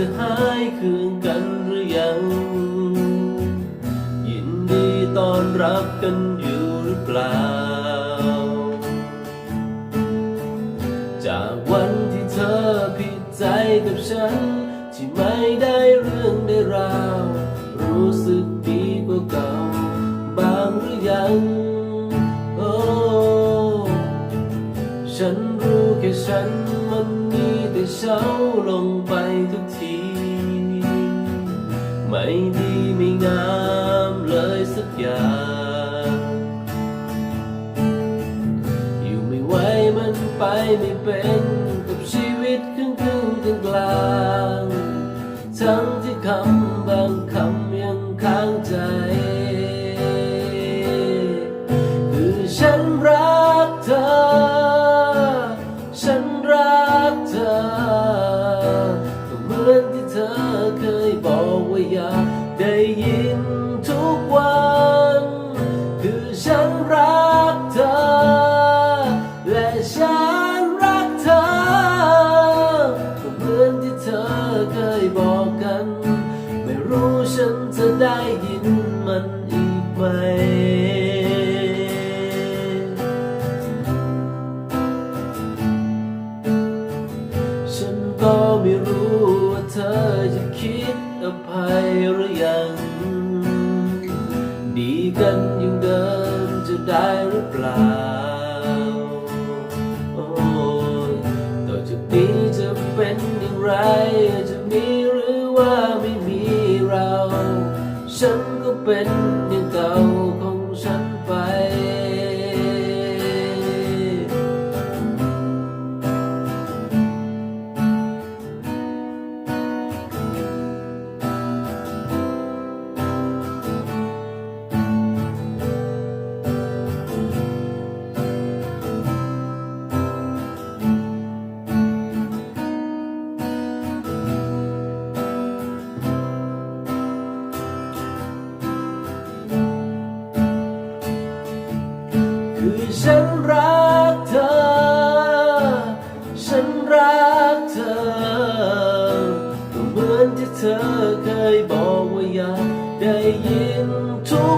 จะหายคืนกันหรือยัง ยินดีตอนรับกันอยู่หรือเปล่า จากวันที่เธอผิดใจกับฉัน ที่ไม่ได้เรื่องได้ราว รู้สึกดีกว่าเก่า บางหรือยังโอ้ฉันรู้แค่ฉันมันมีแต่เช้าลง ไม่ดีไม่งามเลยสักอย่าง อยู่ไม่ไหวมันไปไม่เป็น ได้ยินทุกวัน คือฉันรักเธอ และฉันรักเธอก็เหมือนที่เธอเคยบอกกัน ไม่รู้ฉันจะได้ยินมันอีกไหมฉันก็ไม่รู้ว่าเธอจะคิดอภัย ไรจะมีหรือว่าไม่มีเรา ฉันก็เป็น คือฉันรักเธอ ฉันรักเธอ ก็เหมือนที่เธอเคยบอกว่าอยากได้ยินทุก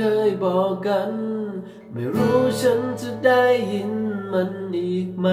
เคยบอกกัน ไม่รู้ฉันจะได้ยินมันอีกไหม